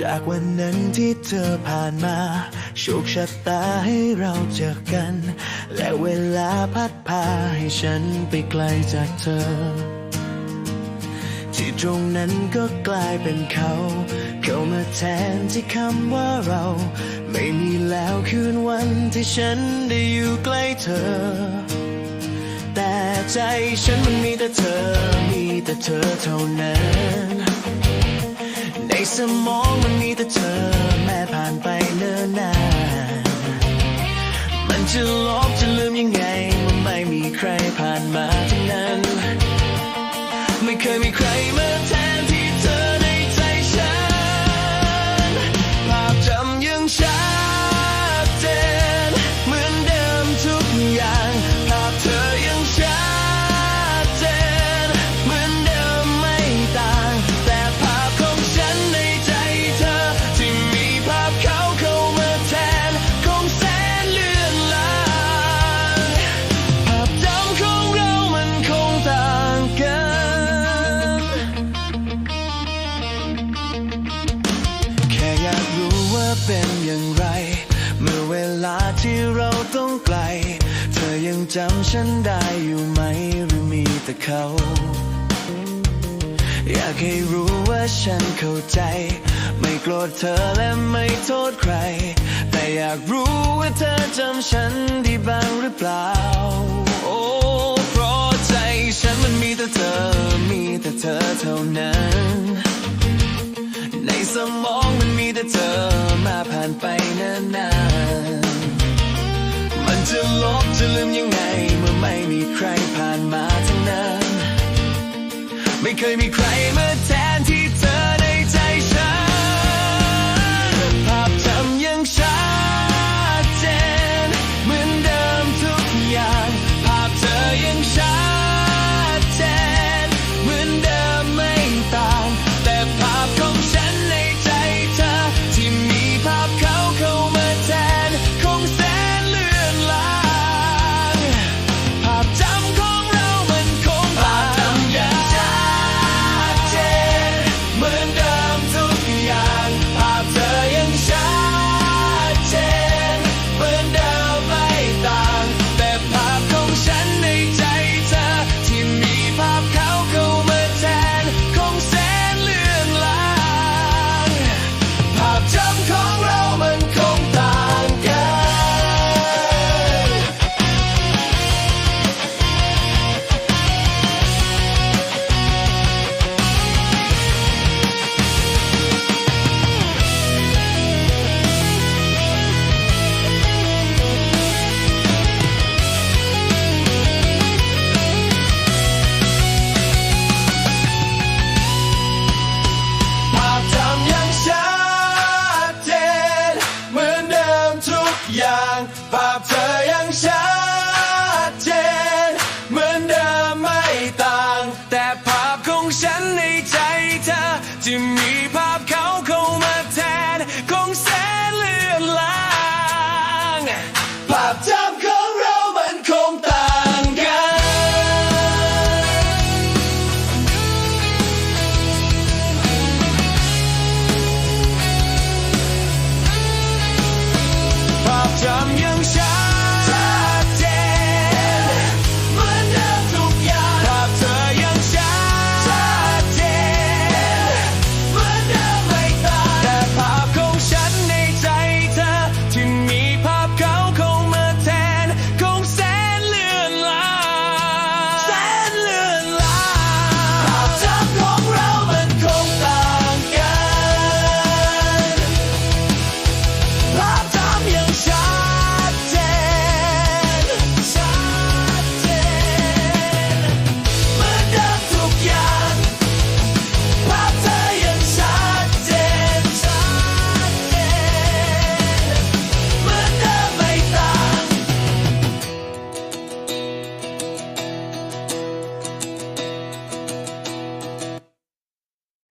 จากวันนั้นที่เธอผ่านมา โชคชะตาให้เราเจอกัน และเวลาพัดพาให้ฉันไปไกลจากเธอ ที่ตรงนั้นก็กลายเป็นเขา เข้ามาแทนที่คำว่าเรา ไม่มีแล้วคืนวันที่ฉันได้อยู่ใกล้เธอ แต่ใจฉันมันมีแต่เธอ มีแต่เธอเท่านั้นใน สมองมันมีแต่เธอ แม้ผ่านไปเนิ่นนานมันจะลบจะลืมยังไงมันไม่มีใครผ่านมาทั้งนั้น ไม่เคยมีใครมา เป็นอย่างไร เมื่อเวลาที่เราต้องไกล เธอยังจำฉันได้อยู่ไหมหรือมีแต่เขา อยากให้รู้ว่าฉันเข้าใจ ไม่โกรธเธอและไม่โทษใคร แต่อยากรู้ว่าเธอจำฉันได้บ้างหรือเปล่า โอ้เพราะใจฉันมันมีแต่เธอ มีแต่เธอเท่านั้น ในสมอง ได้เจอมาผ่านไปนานๆมันจะลบจะลืมยังไง เมื่อไม่มีใครผ่านมาทั้งนั้น ไม่เคยมีใคร ในใจเธอจะมีภาพเขา